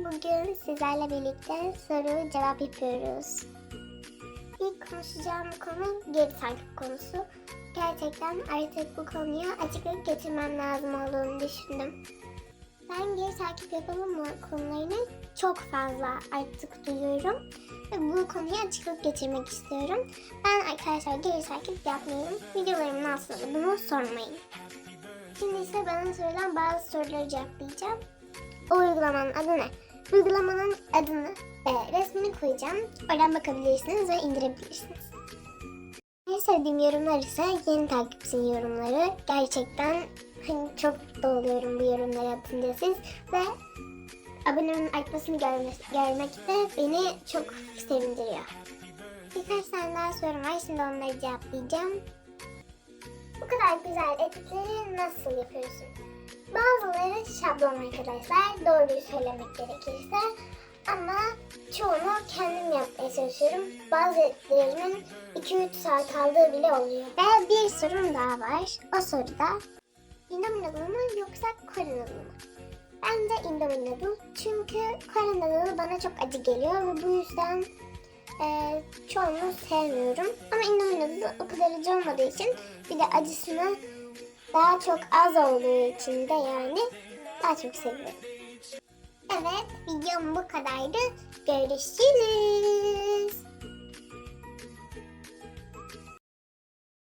Bugün sizlerle birlikte soru cevap yapıyoruz. İlk konuşacağım konu geri takip konusu. Gerçekten artık bu konuya açıklık getirmem lazım olduğunu düşündüm. Ben geri takip yapalım mı konularını çok fazla artık duyuyorum. Ve bu konuya açıklık getirmek istiyorum. Ben arkadaşlar geri takip yapmıyorum. Videolarımın altına da bunu sormayın. Şimdi ise bana sorulan bazı soruları cevaplayacağım. O uygulamanın adı ne? Uygulamanın adını ve resmini koyacağım. Oradan bakabilirsiniz ve indirebilirsiniz. En sevdiğim yorumlar ise yeni takipçinin yorumları. Gerçekten hani çok mutlu oluyorum bu yorumları atınca siz ve abonemin artmasını görmek, görmek de beni çok sevindiriyor. Birkaç tane daha sorum var. Şimdi onları cevaplayacağım. Bu kadar güzel etikleri nasıl yapıyorsun? Bazıları şablon arkadaşlar. Doğruyu söylemek gerekirse. Ama çoğunu kendim yapmaya çalışıyorum. Bazı editlerimin 2-3 saat aldığı bile oluyor. Ve bir sorum daha var. O soruda Indomie noodle mu yoksa Kore noodle mu? Bence Indomie noodle. Çünkü Kore noodle bana çok acı geliyor ve bu yüzden e, çoğunu sevmiyorum. Ama Indomie noodle o kadar acı olmadığı için bir de acısını daha çok az olduğu için de yani daha çok seviyorum. Evet videom bu kadardı. Görüşürüz.